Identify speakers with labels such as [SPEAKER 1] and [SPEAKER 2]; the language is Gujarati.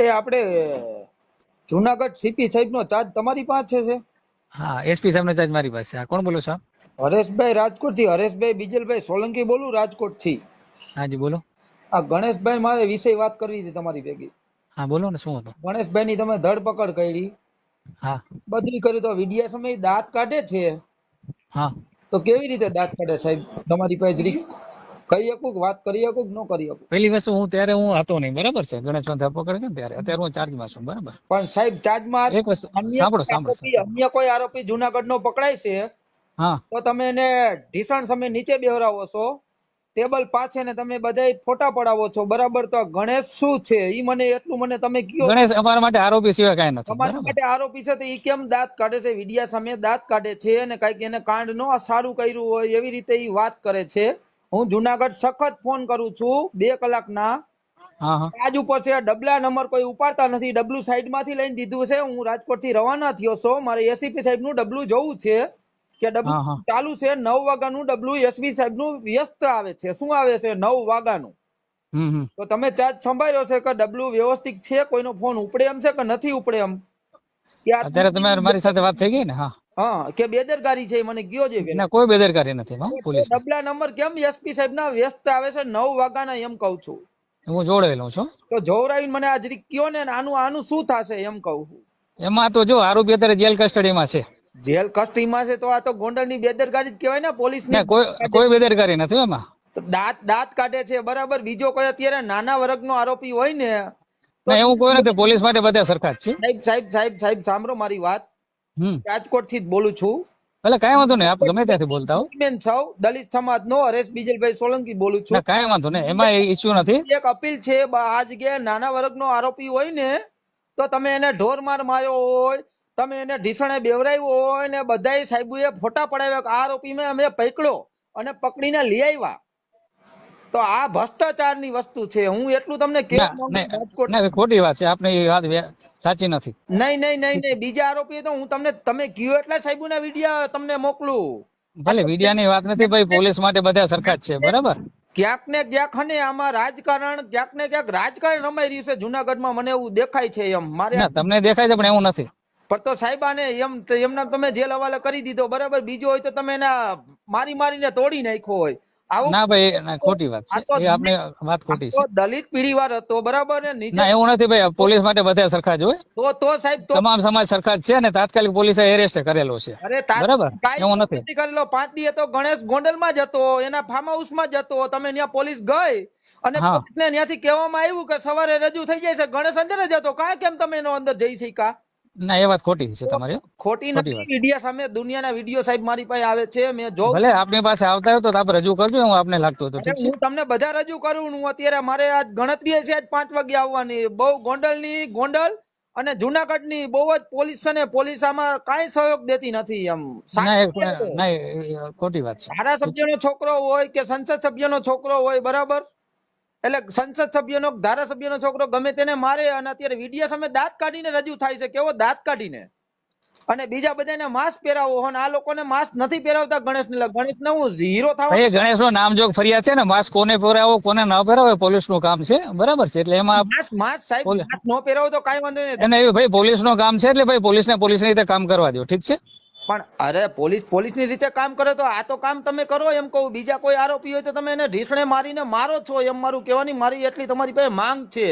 [SPEAKER 1] એ આપણે જુનાગઢ સીપી સાહેબ નો ચાર્જ તમારી પાસે છે?
[SPEAKER 2] હા એસપી સાહેબ નો ચાર્જ મારી પાસે હા કોણ બોલો છો
[SPEAKER 1] હરેશભાઈ રાજકોટથી હરેશભાઈ બીજલભાઈ સોલંકી બોલું રાજકોટથી
[SPEAKER 2] હાજી બોલો.
[SPEAKER 1] આ ગણેશભાઈ મારે વિષય વાત કરવી હતી તમારી ભેગી.
[SPEAKER 2] હા બોલો ને શું હતું?
[SPEAKER 1] ગણેશભાઈ ની તમે ધરપકડ કરી.
[SPEAKER 2] હા.
[SPEAKER 1] બદલી કરી તો વિડિયા સમય દાંત કાઢે છે?
[SPEAKER 2] હા.
[SPEAKER 1] તો કેવી રીતે દાંત કાઢે સાહેબ? તમારી પાસે કહી શકું વાત કરી શકું કે ન કરી શકું?
[SPEAKER 2] પેલી વસ્તુ હું ત્યારે હું હતો નહીં બરાબર છે? ગણેશ પંથ પકડે છે ત્યારે. અત્યારે હું ચાર્જમાં છું બરાબર.
[SPEAKER 1] પણ સાહેબ ચાર્જમાં
[SPEAKER 2] એક વસ્તુ સાંભળો સાંભળો
[SPEAKER 1] અન્ય કોઈ આરોપી જુનાગઢ નો પકડાય છે
[SPEAKER 2] હા.
[SPEAKER 1] તો તમે એને ઢીસણ સમય નીચે બેહરાવો છો ટેબલ પાસે ને તમે બધાય ફોટા પડાવો છો બરાબર? તો ગણેશ શું છે? ઈ મને એટલું મને તમે કયો?
[SPEAKER 2] ગણેશ અમારા માટે આરોપી સિવાય કાંઈ નથી
[SPEAKER 1] તમારા માટે આરોપી છે તો ઈ કેમ દાંત કાઢે છે? વિડિયા સામે દાંત કાઢે છે અને કંઈક એને કાંડ નો સારું કર્યું હોય એવી રીતે ઈ વાત કરે છે? હું જુનાગઢ સખત ફોન કરું છું બે કલાકના. આજ ઉપર છે ડબલા નંબર કોઈ ઉપાડતા નથી ડબલું સાઈડમાંથી લઈને દીધું છે હું રાજકોટથી રવાના થયો છું મારે એસીપી સાહેબનું ડબલું જવું છે કે ડબલું ચાલુ છે નવ વાગ્યાનું ડબલું એસપી સાહેબનું વ્યસ્ત આવે છે શું આવે છે નવ વાગ્યાનું? તો તમે ચાર્જ સંભાળ્યો છે કે ડબલું વ્યવસ્થિત છે કોઈનો ફોન ઉપડે એમ છે કે નથી ઉપડે એમ?
[SPEAKER 2] અત્યારે તમે મારી સાથે વાત થઈ ગઈ ને હા.
[SPEAKER 1] હા કે બેદરકારી છે મને કયો છે.
[SPEAKER 2] ના કોઈ બેદરકારી નથી હા પોલીસ
[SPEAKER 1] ડબલા નંબર કેમ એસપી સાહેબ ના વ્યસ્ત આવે છે? નવ વાગ્યાના એમ કહું છું.
[SPEAKER 2] હું જોડેલો છું.
[SPEAKER 1] તો જોવરાવીને મને હાજરી કયો ને આનું આનું શું થશે એમ કહું છું.
[SPEAKER 2] એમાં તો જો આરોપી અત્યારે જેલ કસ્ટડીમાં છે.
[SPEAKER 1] જેલ કસ્ટડીમાં છે તો આ તો ગોંડલની બેદરકારી જ કહેવાય ને
[SPEAKER 2] પોલીસની કોઈ કોઈ બેદરકારી નથી એમાં.
[SPEAKER 1] દાંત દાંત કાઢે છે બરાબર. બીજો કોઈ અત્યારે નાના વર્ગનો આરોપી હોય ને
[SPEAKER 2] એવું કોઈ નથી પોલીસ માટે બધા સરખા જ છે.
[SPEAKER 1] સાહેબ સાહેબ સાહેબ સાહેબ સાંભળો મારી વાત. રાજકોટથી જ બોલું છું.
[SPEAKER 2] એટલે કઈ વાંધો નહીં આપ ગમે ત્યાંથી બોલતા હો.
[SPEAKER 1] બેન સૌ દલિત સમાજ નો હરેશ બીજલભાઈ સોલંકી બોલું છું.
[SPEAKER 2] કઈ વાંધો નહીં એમાં ઇસ્યુ નથી.
[SPEAKER 1] એક અપીલ છે આ જગ્યાએ નાના વર્ગનો આરોપી હોય ને તો તમે એને ઢોર માર માર્યો હોય તમે એને ઢીસણે બેવરાવ્યો હોય ને બધાય સાહેબોએ ફોટા પડાવ્યા કે આ આરોપી મેં અમે પકડ્યો અને પકડીને લઈ આવ્યા. તો આ ભ્રષ્ટાચારની વસ્તુ છે. હું એટલું તમને
[SPEAKER 2] ના ના, ખોટી વાત છે. આપને એ વાત સાચી નથી.
[SPEAKER 1] નહીં નહીં નહીં નહીં. બીજા આરોપી તો હું તમને તમે કયો એટલા સાહેબોના વીડિયો તમને મોકલું.
[SPEAKER 2] ભલે ની વાત નથી ભાઈ પોલીસ માટે બધા સરખા જ છે બરાબર?
[SPEAKER 1] ક્યાંક ને ક્યાંક ને આમાં રાજકારણ ક્યાંક ને ક્યાંક રાજકારણ રમાઈ રહ્યું છે જુનાગઢમાં. મને એવું દેખાય છે એમ. મારે
[SPEAKER 2] ના તમને દેખાય છે પણ એવું નથી.
[SPEAKER 1] પણ તો સાહેબ આને એમ એમના તમે જેલ હવાલે કરી દીધો બરાબર? બીજો હોય તો તમે એના મારી મારીને તોડી નાખ્યો હોય.
[SPEAKER 2] ના ભાઈ ખોટી વાત છે. એ આપણે વાત ખોટી છે.
[SPEAKER 1] દલિત પીડીવાર હતો બરાબર ને?
[SPEAKER 2] ના એવું નથી ભાઈ પોલીસ માટે બધા સરખા જ હોય.
[SPEAKER 1] તો તો સાહેબ
[SPEAKER 2] તમામ સમાજ સરખા જ છે અને તાત્કાલિક પોલીસે એરેસ્ટ કરેલો છે. બરાબર? એવું નથી.
[SPEAKER 1] નથી કરેલો. પાંચ દી તો ગણેશ ગોંડલમાં જ હતો એના ફાર્મ હાઉસમાં જ હતો. તમે ત્યાં પોલીસ ગઈ અને ત્યાંથી કહેવામાં આવ્યું કે સવારે રજૂ થઈ જાય છે. ગણેશ અંદર જ હતો. કા કેમ તમે એનો અંદર જઈ શક્યા?
[SPEAKER 2] ના એ વાત ખોટી છે તમારી.
[SPEAKER 1] ખોટી નથી મીડિયા સામે દુનિયાના વીડિયો સાહેબ મારી પાસે આવે છે મેં જો
[SPEAKER 2] ભલે આપની પાસે આવતા હોય તો આપ રજૂ કરજો હું આપને લાગતો
[SPEAKER 1] હતો
[SPEAKER 2] ઠીક છે
[SPEAKER 1] હું તમને બધા રજૂ કરું હું અત્યારે મારે આજ ગણતરી છે આજ પાંચ વાગે આવવાની. બહુ ગોંડલની ગોંડલ અને જુનાગઢની બહુ જ પોલીસ છે ને પોલીસ આમાં કાંઈ સહયોગ દેતી નથી એમ.
[SPEAKER 2] ના ના ખોટી વાત છે.
[SPEAKER 1] ધારાસભ્યનો છોકરો હોય કે સંસદ સભ્યનો છોકરો હોય બરાબર? એટલે સંસદ સભ્યનો ધારાસભ્યનો છોકરો ગમે તેને મારે અને અત્યારે વિડીયા સામે દાંત કાઢીને રજૂ થાય છે. કેવો દાંત કાઢીને? અને બીજા બધાને માસ્ક પહેરાવો. હોય આ લોકોને માસ્ક નથી પહેરાવતા ગણેશ ને ગણેશ ને હું હીરો
[SPEAKER 2] થાય ગણેશ નો નામજોગ ફરિયાદ છે ને માસ્ક કોને પહેરાવો કોને ન પહેરાવો પોલીસનું કામ છે. બરાબર છે એટલે એમાં
[SPEAKER 1] માસ્ક માસ્ક સાહેબ. માસ્ક ન પહેરાવો તો કાઈ વાંધો નહીં.
[SPEAKER 2] અને ભાઈ પોલીસનું કામ છે એટલે ભાઈ પોલીસ ને પોલીસની રીતે કામ કરવા દો ઠીક છે?
[SPEAKER 1] પણ અરે પોલીસ પોલીસની રીતે કામ કરે તો આ તો કામ તમે કરો એમ કહું. બીજા કોઈ આરોપી હોય તો તમે એને ઢીસણે મારીને મારો છો એમ મારું કહેવાની મારી એટલી તમારી પાસે માંગ છે.